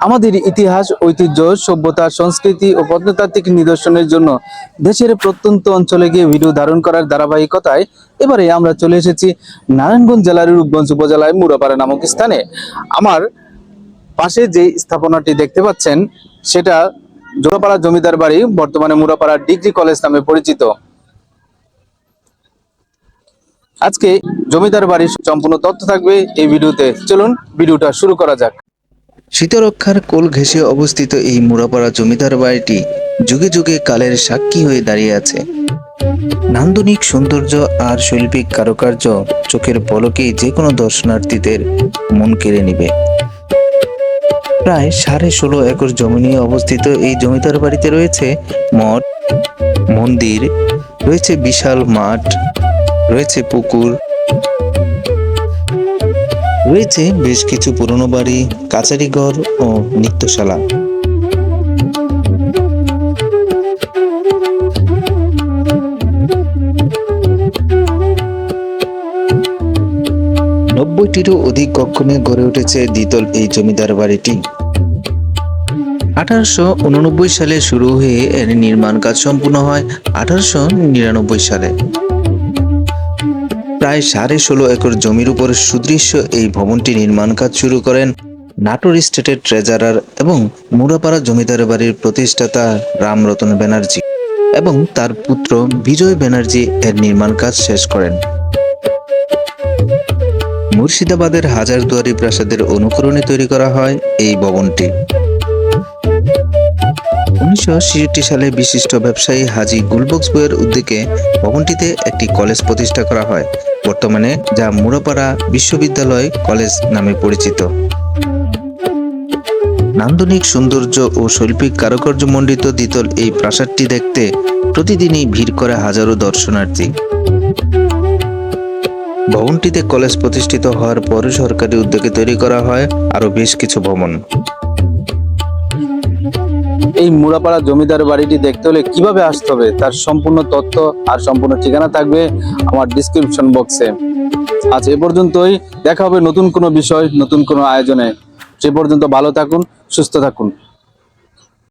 আমাদের ইতিহাস, ঐতিহ্য, সভ্যতা, সংস্কৃতি ও প্রত্নতাত্ত্বিক নিদর্শনের জন্য দেশের প্রত্যন্ত অঞ্চলে গিয়ে ভিডিও ধারণ করার ধারাবাহিকতায় এবারে আমরা চলে এসেছি নারায়ণগঞ্জ জেলার রূপগঞ্জ উপজেলায় মুরাপাড়া নামক স্থানে। আমার পাশে যে স্থাপনাটি দেখতে পাচ্ছেন, সেটা জোড়াপাড়া জমিদার বাড়ি, বর্তমানে মুরাপাড়া ডিগ্রি কলেজ নামে পরিচিত। আজকে জমিদার বাড়ির সম্পূর্ণ তথ্য থাকবে এই ভিডিওতে। চলুন, ভিডিওটা শুরু করা যাক। শীতরক্ষার কোল ঘেঁষে অবস্থিত এই মুরাপাড়া জমিদার বাড়িটি যুগে যুগে কালের সাক্ষী হয়ে দাঁড়িয়ে আছে। নান্দনিক সৌন্দর্য আর শৈল্পিক কারুকার্য চোখের পলকেই যে কোনো দর্শনার্থীদের মন কেড়ে নিবে। প্রায় সাড়ে ষোলো একর জমি নিয়ে অবস্থিত এই জমিদার বাড়িতে রয়েছে মঠ, মন্দির, রয়েছে বিশাল মাঠ, রয়েছে পুকুর রয়েছে বেশ কিছু পুরনো বাড়ি কাচারিঘর ও নৃত্যশালা। নব্বইটিরও অধিক কক্ষ নিয়ে গড়ে উঠেছে দ্বিতল এই জমিদার বাড়িটি। আঠারোশো উননব্বই সালে শুরু হয়ে এর নির্মাণ কাজ সম্পূর্ণ হয় আঠারোশো নিরানব্বই সালে। প্রায় সাড়ে ষোলো একর জমির উপর সুদৃশ্য এই ভবনটি নির্মাণ কাজ শুরু করেন নাটোর স্টেটের ট্রেজারার এবং মুরাপাড়া জমিদার বাড়ির প্রতিষ্ঠাতা রামরতন ব্যানার্জি এবং তার পুত্র বিজয় ব্যানার্জি এর নির্মাণ কাজ শেষ করেন। মুর্শিদাবাদের হাজারদুয়ারি প্রাসাদের অনুকরণে তৈরি করা হয় এই ভবনটি। উনিশশো ছেষট্টি সালে বিশিষ্ট ব্যবসায়ী হাজি গুলবক্স বইয়ের উদ্যোগে ভবনটিতে একটি কলেজ প্রতিষ্ঠা করা হয়। বর্তমানে যা মুরাপাড়া বিশ্ববিদ্যালয় কলেজ নামে পরিচিত। নান্দনিক সৌন্দর্য ও শৈল্পিক কারুকার্য মণ্ডিত দ্বিতল এই প্রাসাদটি দেখতে প্রতিদিনই ভিড় করে হাজারো দর্শনার্থী। ভবনটিতে কলেজ প্রতিষ্ঠিত হওয়ার পরে সরকারি উদ্যোগে তৈরি করা হয় আরও বেশ কিছু ভবন। এই মুড়াপাড়া জমিদার বাড়িটি দেখতে হলে কীভাবে আসতে হবে? তার সম্পূর্ণ তথ্য আর সম্পূর্ণ ঠিকানা থাকবে আমার ডিসক্রিপশন বক্সে আজ এ পর্যন্তই। দেখা হবে নতুন কোনো বিষয়, নতুন কোনো আয়োজনে। সে পর্যন্ত ভালো থাকুন, সুস্থ থাকুন।